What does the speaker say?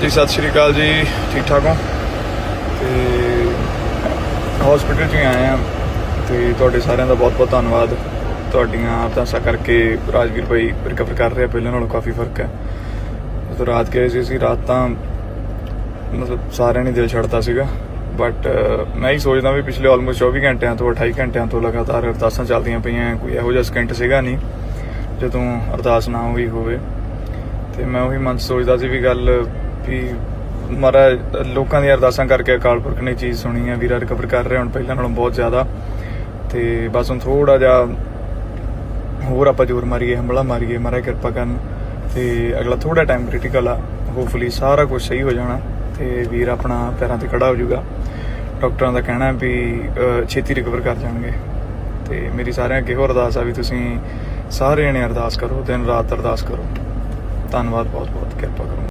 ਜੀ ਸਤਿ ਸ਼੍ਰੀ ਅਕਾਲ ਜੀ। ਠੀਕ ਠਾਕ ਹੋ? ਤੇ ਹਸਪੀਟਲ 'ਚ ਹੀ ਆਏ ਆ। ਤੇ ਤੁਹਾਡੇ ਸਾਰਿਆਂ ਦਾ ਬਹੁਤ ਬਹੁਤ ਧੰਨਵਾਦ। ਤੁਹਾਡੀਆਂ ਅਰਦਾਸਾਂ ਕਰਕੇ ਰਾਜਵੀਰ ਭਾਈ ਰਿਕਵਰ ਕਰ ਰਿਹਾ ਪਹਿਲਾਂ ਨਾਲੋਂ ਕਾਫੀ ਫ਼ਰਕ ਹੈ। ਜਦੋਂ ਰਾਤ ਗਏ ਸੀ, ਅਸੀਂ ਰਾਤ ਤਾਂ ਮਤਲਬ ਸਾਰਿਆਂ ਨੇ ਦਿਲ ਛੱਡਤਾ ਸੀਗਾ। ਬਟ ਮੈਂ ਹੀ ਸੋਚਦਾ ਵੀ ਪਿਛਲੇ ਆਲਮੋਸਟ 24 ਘੰਟਿਆਂ ਤੋਂ 28 ਘੰਟਿਆਂ ਤੋਂ ਲਗਾਤਾਰ ਅਰਦਾਸਾਂ ਚੱਲਦੀਆਂ ਪਈਆਂ ਕੋਈ ਇਹੋ ਜਿਹਾ ਸਕਿੰਟ ਸੀਗਾ ਨਹੀਂ, ਜਦੋਂ ਅਰਦਾਸ ਨਾ ਹੋਈ ਹੋਵੇ। ਤੇ ਮੈਂ ਉਹੀ ਮਨ 'ਚ ਸੋਚਦਾ ਸੀ ਵੀ ਗੱਲ ਵੀ ਮਾਰਾ ਲੋਕਾਂ ਦੀਆਂ ਅਰਦਾਸਾਂ ਕਰਕੇ ਅਕਾਲ ਪੁਰਖ ਨੇ ਚੀਜ਼ ਸੁਣੀ ਹੈ, ਵੀਰਾ ਰਿਕਵਰ ਕਰ ਰਿਹਾ, ਹੁਣ ਪਹਿਲਾਂ ਨਾਲੋਂ ਬਹੁਤ ਜ਼ਿਆਦਾ। ਤੇ ਬਸ ਹੁਣ ਥੋੜਾ ਜਿਹਾ ਹੋਰ ਆਪਾਂ ਜ਼ੋਰ ਮਾਰੀਏ ਹੰਬਲਾ ਮਾਰੀਏ ਮਾਰਾ ਕਿਰਪਾ ਕਰਨ। ਤੇ ਅਗਲਾ ਥੋੜਾ ਟਾਈਮ ਕ੍ਰਿਟੀਕਲ ਆ ਹੋਪਫੁਲੀ ਸਾਰਾ ਕੁਝ ਸਹੀ ਹੋ ਜਾਣਾ ਤੇ ਵੀਰ ਆਪਣਾ ਪੈਰਾਂ ਤੇ ਖੜਾ ਹੋ ਜਾਊਗਾ। ਡਾਕਟਰਾਂ ਦਾ ਕਹਿਣਾ ਵੀ ਛੇਤੀ ਰਿਕਵਰ ਕਰ ਜਾਣਗੇ। ਤੇ ਮੇਰੀ ਸਾਰਿਆਂ ਅੱਗੇ ਹੋਰ ਅਰਦਾਸ ਆ ਵੀ ਤੁਸੀਂ ਸਾਰੇ ਜਣੇ ਅਰਦਾਸ ਕਰੋ, ਦਿਨ ਰਾਤ ਅਰਦਾਸ ਕਰੋ। ਧੰਨਵਾਦ ਬਹੁਤ ਬਹੁਤ ਕਿਰਪਾ ਕਰੋ।